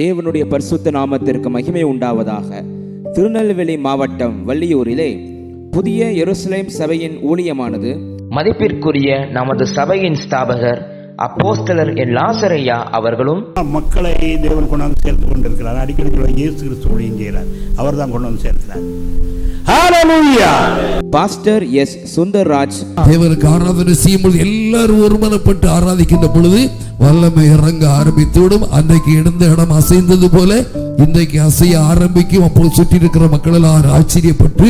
தேவனுடைய பரிசுத்த நாமத்திற்கு மகிமை உண்டாவதாக. திருநெல்வேலி மாவட்டம் வள்ளியூரிலே புதிய எருசலேம் சபையின் ஊழியமானது. மதிப்பிற்குரிய நமது சபையின் ஸ்தாபகர் அப்போஸ்தலர் என் லாசரையா அவர்களும் மக்களை தேவன் கொண்டாந்து சேர்த்து கொண்டிருக்கிறார். அடிக்கடி சொல்ல இயேசு கிறிஸ்து ஊழியம் செய்கிறார். அவர் தான் கொண்டு வந்து சேர்க்கிறார். ஹalleluya பாஸ்டர் எஸ் சுந்தர்ராஜ் தேவனுக்கு ஆராதனை செய்யும்போது எல்லாரும் ஒருமனப்பட்டு ஆராதிக்கின்ற பொழுது வல்லமை இறங்க ஆரம்பித்துவிடும் அன்றைக்கு இருந்த இடம் அசைந்தது போல இன்றைக்கு அசைய ஆரம்பிக்கும். அப்போது சுற்றி இருக்கிற மக்கள் எல்லாரும் ஆச்சரியப்பட்டு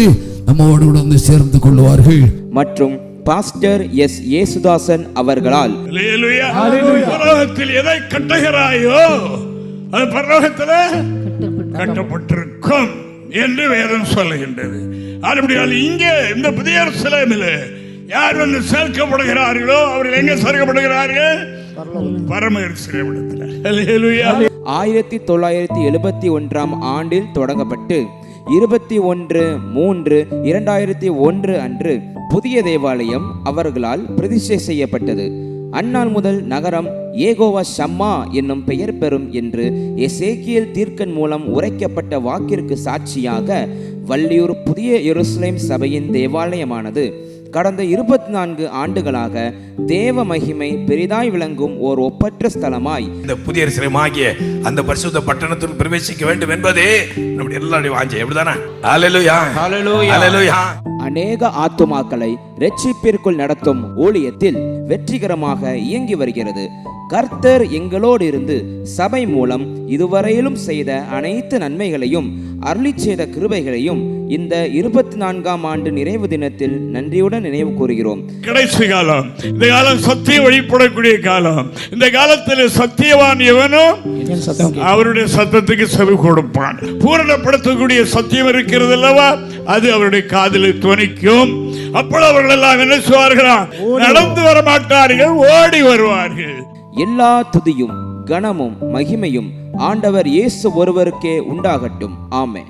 நம்மோடு வந்து சேர்ந்து கொள்வார்கள் மற்றும் பாஸ்டர் எஸ் ஏசுதாசன் அவர்களால். பரலோகத்தில் எதை கட்டுகிறாயோ அது பரலோகத்தில் கட்டப்பட்டிருக்கும். என்று வேதம் சொல்லுகின்றது. அப்படியால் இங்கே இந்த புதிய சிலைமில் யார் வந்து சேர்க்கப்படுகிறார்களோ அவர்கள் எங்க சேர்க்கப்படுகிறார்கள்? பரம சிலைவிடத்தில் ஆயிரத்தி தொள்ளாயிரத்தி எழுபத்தி ஒன்றாம் ஆண்டில் தொடங்கப்பட்டு இருபத்தி ஒன்று மூன்று இரண்டாயிரத்தி ஒன்று அன்று புதிய தேவாலயம் அவர்களால் பிரதிஷ்டை செய்யப்பட்டது. அந்நாள் முதல் நகரம் ஏகோவா ஷம்மா என்னும் பெயர் பெறும் என்று எசேக்கியல் தீர்க்கன் மூலம் உரைக்கப்பட்ட வாக்கிற்கு சாட்சியாக வள்ளியூர் புதிய எருசலேம் சபையின் தேவாலயமானது. கடந்த இருபத்தி நான்கு ஆண்டுகளாக தேவ மகிமை பெரிதாய் விளங்கும் ஓர் ஒப்பற்ற ஸ்தலமாய். இந்த புதிய சிரமாகிய அந்த பரிசுத்த பட்டணத்தில் பிரவேசிக்க வேண்டும் என்பதே நம்முடைய எல்லாருடைய வாஞ்சை. எப்படிதானே ஹalleluya ஹalleluya அநேக ஆத்துமாக்களை ரட்சிப்பிற்குள் நடத்தும் ஊழியத்தில் வெற்றிகரமாக இயங்கி வருகிறது. கர்த்தர் எங்களோடு இருந்து சபை மூலம் இதுவரையிலும் செய்த அனைத்து நன்மைகளையும் அருளி செய்த கிருபைகளையும் இந்த இருபத்தி நான்காம் ஆண்டு நிறைவு தினத்தில் நன்றியுடன் நினைவு கூறுகிறோம். கடைசி காலம். இந்த காலம் சத்தியம் வழிபடக்கூடிய காலம். இந்த காலத்தில் சத்தியவான் எவனும் அவருடைய சத்தத்துக்கு செவி கொடுப்பான். பூரணப்படுத்தக்கூடிய சத்தியம் இருக்கிறது அல்லவா? அது அவருடைய காதில் துணிக்கும் அப்பொழுது அவர்கள் எல்லாம் என்ன செய்வார்களாம் நடந்து வர மாட்டார்கள் ஓடி வருவார்கள். எல்லா துதியும் கனமும் மகிமையும் ஆண்டவர் இயேசு ஒருவருக்கே உண்டாகட்டும். ஆமே